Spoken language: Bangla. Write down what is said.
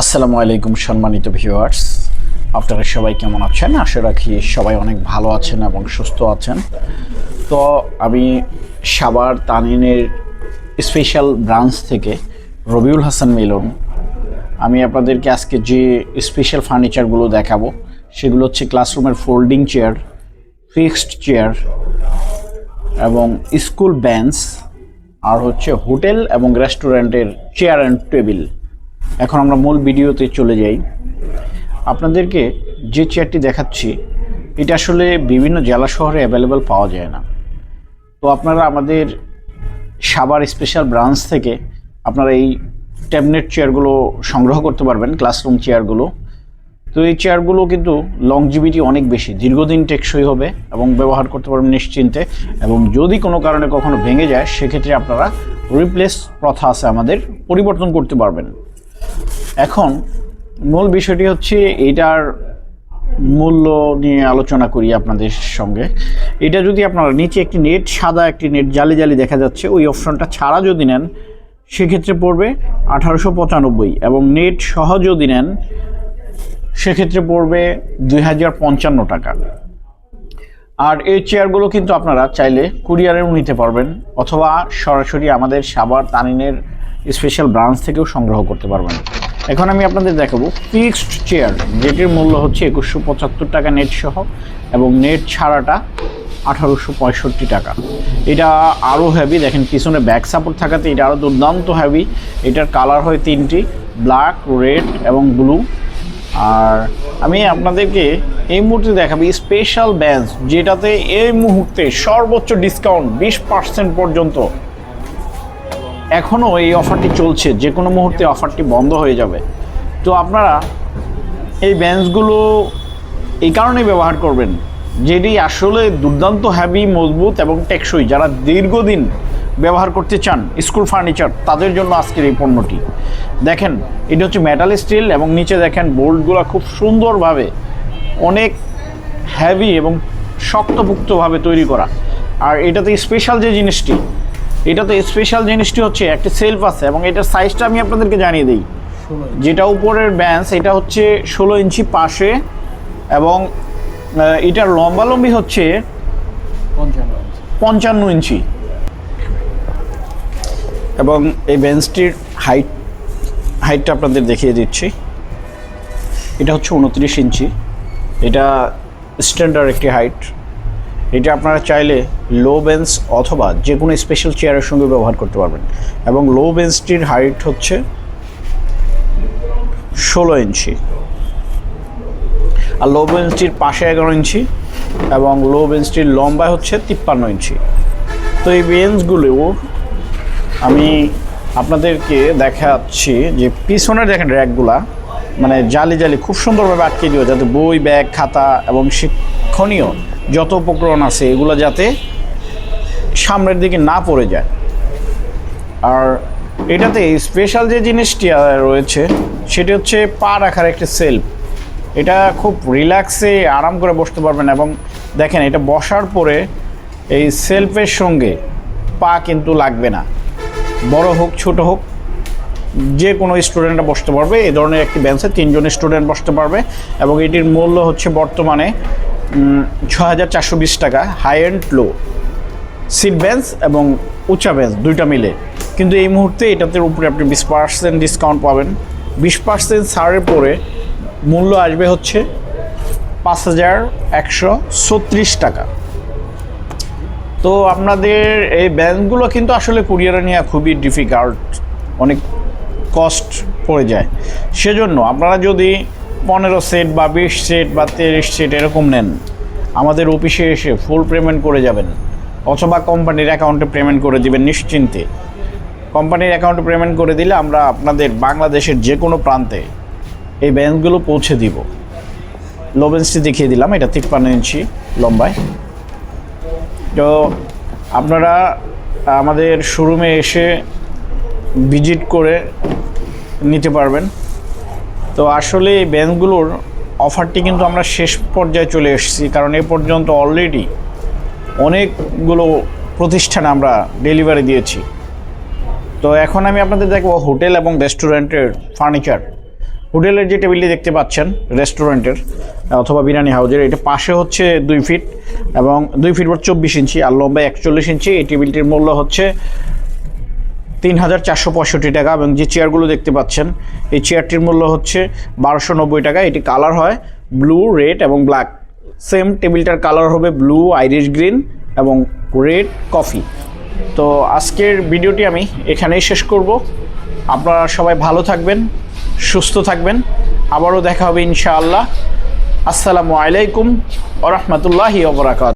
আসসালামু আলাইকুম, সম্মানিত ভিউয়ার্স আপনারা সবাই কেমন আছেন? আশা রাখি সবাই অনেক ভালো আছেন এবং সুস্থ আছেন। তো আমি সাবার তানিনের স্পেশাল ব্রাঞ্চ থেকে রবিউল হাসান মিলন। আমি আপনাদেরকে আজকে যে স্পেশাল ফার্নিচারগুলো দেখাবো, সেগুলো হচ্ছে ক্লাসরুমের ফোল্ডিং চেয়ার ফিক্সড চেয়ার এবং স্কুল বেঞ্চ আর হচ্ছে হোটেল এবং রেস্টুরেন্টের চেয়ার অ্যান্ড টেবিল এখন আমরা মূল ভিডিওতে চলে যাই। আপনাদেরকে যে চেয়ারটি দেখাচ্ছি, এটা আসলে বিভিন্ন জেলা শহরে অ্যাভেলেবেল পাওয়া যায় না। তো আপনারা আমাদের সাবার স্পেশাল ব্রাঞ্চ থেকে আপনারা এই ট্যাবনেট চেয়ারগুলো সংগ্রহ করতে পারবেন ক্লাসরুম চেয়ারগুলো তো এই চেয়ারগুলো কিন্তু লংজিভিটি অনেক বেশি, দীর্ঘদিন টেকসই হবে এবং ব্যবহার করতে পারবেন নিশ্চিন্তে এবং যদি কোনো কারণে কখনো ভেঙে যায়, সেক্ষেত্রে আপনারা রিপ্লেস প্রথা আছে আমাদের পরিবর্তন করতে পারবেন। এখন মূল বিষয়টি হচ্ছে এটার মূল্য নিয়ে আলোচনা করি আপনাদের সঙ্গে। এটা যদি আপনারা নিচে একটি নেট, সাদা একটি নেট, জালি জালি দেখা যাচ্ছে, ওই অপশনটা ছাড়া যদি নেন, সেক্ষেত্রে পড়বে আঠারোশো পঁচানব্বই এবং নেট সহ যদি নেন, সেক্ষেত্রে পড়বে দুই হাজার পঞ্চান্ন টাকা। আর এই চেয়ারগুলো কিন্তু আপনারা চাইলে কুরিয়ারেও নিতে পারবেন, অথবা সরাসরি আমাদের সাবার তানিনের স্পেশাল ব্রাঞ্চ থেকেও সংগ্রহ করতে পারবেন। এখন আমি আপনাদের দেখাবো ফিক্সড চেয়ার যেটির মূল্য হচ্ছে একুশশো পঁচাত্তর টাকা নেট সহ এবং নেট ছাড়াটা আঠারোশো পঁয়ষট্টি টাকা। এটা আরও হ্যাভি দেখেন পিছনে ব্যাক সাপোর্ট থাকাতে এটা আরও দুর্দান্ত হ্যাভি এটার কালার হয় তিনটি ব্ল্যাক রেড এবং ব্লু আর আমি আপনাদেরকে এই মুহূর্তে দেখাবো স্পেশাল ব্যান্স যেটাতে এই মুহূর্তে সর্বোচ্চ ডিসকাউন্ট বিশ পার্সেন্ট পর্যন্ত। এখনও এই অফারটি চলছে, যে কোনো মুহূর্তে অফারটি বন্ধ হয়ে যাবে। তো আপনারা এই ব্যান্সগুলো এই কারণেই ব্যবহার করবেন, যেটি আসলে দুর্দান্ত হ্যাভি মজবুত এবং টেকসই। যারা দীর্ঘদিন ব্যবহার করতে চান স্কুল ফার্নিচার তাদের জন্য আজকের এই পণ্যটি। দেখেন, এটা হচ্ছে মেটাল স্টিল এবং নিচে দেখেন বোল্টগুলো খুব সুন্দরভাবে অনেক হ্যাভি এবং শক্তপুক্তভাবে তৈরি করা। আর এটাতে স্পেশাল যে জিনিসটি এটাতে স্পেশাল জিনিসটি হচ্ছে একটা সেলফ আছে এবং এটার সাইজটা আমি আপনাদেরকে জানিয়ে দিই। যেটা উপরের ব্যান্স এটা হচ্ছে ষোলো ইঞ্চি পাশে এবং এটার লম্বালম্বি হচ্ছে পঞ্চান্ন ইঞ্চি। এবং এই বেঞ্চটির হাইট হাইটটা আপনাদের দেখিয়ে দিচ্ছি। এটা হচ্ছে উনত্রিশ ইঞ্চি। এটা স্ট্যান্ডার্ড একটি হাইট এটা আপনারা চাইলে লো বেঞ্চ অথবা যে কোনো স্পেশাল চেয়ারের সঙ্গে ব্যবহার করতে পারবেন। এবং লো বেঞ্চটির হাইট হচ্ছে ষোলো ইঞ্চি। আর লো বেঞ্চটির পাশে এগারো ইঞ্চি এবং লো বেঞ্চটির লম্বা হচ্ছে তিপ্পান্ন ইঞ্চি। তো এই বেঞ্চগুলো আমি আপনাদেরকে দেখাচ্ছি যে পিছনে দেখেন র্যাকগুলা মানে জালি জালি খুব সুন্দরভাবে আটকে দিও, যাতে বই, ব্যাগ, খাতা এবং শিক্ষণীয় যত উপকরণ আছে, এগুলো যাতে সামনের দিকে না পড়ে যায়। আর এটাতে স্পেশাল যে জিনিসটি রয়েছে, সেটি হচ্ছে পা রাখার একটি সেলফ এটা খুব রিল্যাক্সে আরাম করে বসতে পারবেন এবং দেখেন, এটা বসার পরে এই সেলফের সঙ্গে পা কিন্তু লাগবে না। বড় হোক, ছোট হোক যে কোনো স্টুডেন্টরা বসতে পারবে। এই ধরনের একটি বেঞ্চে তিনজন স্টুডেন্ট বসতে পারবে এবং এটির মূল্য হচ্ছে বর্তমানে ছ হাজার চারশো বিশ টাকা high and low seat bench এবং উঁচা বেঞ্চ দুইটা মিলে। কিন্তু এই মুহূর্তে এটাতে উপরে আপনি বিশ পার্সেন্ট ডিসকাউন্ট পাবেন। বিশ পার্সেন্ট ছাড়ের পরে মূল্য আসবে হচ্ছে পাঁচ হাজার একশো ছত্রিশ টাকা। তো আপনাদের এই ব্যাংকগুলো কিন্তু আসলে কুরিয়ারে নেওয়া খুবই ডিফিকাল্ট অনেক কস্ট পড়ে যায়। সেজন্য আপনারা যদি পনেরো সেট বা বিশ সেট বা তিরিশ সেট এরকম নেন, আমাদের অফিসে এসে ফুল পেমেন্ট করে যাবেন। অথবা কোম্পানির অ্যাকাউন্টে পেমেন্ট করে দিবেন নিশ্চিন্তে। কোম্পানির অ্যাকাউন্টে পেমেন্ট করে দিলে আমরা আপনাদের বাংলাদেশের যে কোনো প্রান্তে এই ব্যাংকগুলো পৌঁছে দিব। লো বেঞ্চটি দেখিয়ে দিলাম, এটা তিপ্পান্ন ইঞ্চি লম্বায়। তো আপনারা আমাদের শোরুমে এসে ভিজিট করে নিতে পারবেন। তো আসলে এই ব্যাংকগুলোর অফারটি কিন্তু আমরা শেষ পর্যায়ে চলে এসেছি, কারণ এ পর্যন্ত অলরেডি অনেকগুলো প্রতিষ্ঠানে আমরা ডেলিভারি দিয়েছি। তো এখন আমি আপনাদের দেখব হোটেল এবং রেস্টুরেন্টের ফার্নিচার হোটেলের যে টেবিলটি দেখতে পাচ্ছেন, রেস্টুরেন্টের, অথবা বিরিয়ানি হাউজের, এটা পাশে হচ্ছে দুই ফিট এবং দুই ফিট বর চব্বিশ ইঞ্চি, আর লম্বা একচল্লিশ ইঞ্চি। এই টেবিলটির মূল্য হচ্ছে তিন হাজার চারশো পঁয়ষট্টি টাকা এবং যে চেয়ারগুলো দেখতে পাচ্ছেন, এই চেয়ারটির মূল্য হচ্ছে বারোশো নব্বই টাকা। এটি কালার হয় ব্লু রেড এবং ব্ল্যাক সেম টেবিলটার কালার হবে ব্লু আইরিশ গ্রিন এবং রেড কফি তো আজকের ভিডিওটি আমি এখানেই শেষ করব। আপনারা সবাই ভালো থাকবেন, সুস্থ থাকবেন। আবারও দেখা হবে ইনশাআল্লাহ। আসসালামু আলাইকুম ওরহমতুল্লাহি ওবরাকাত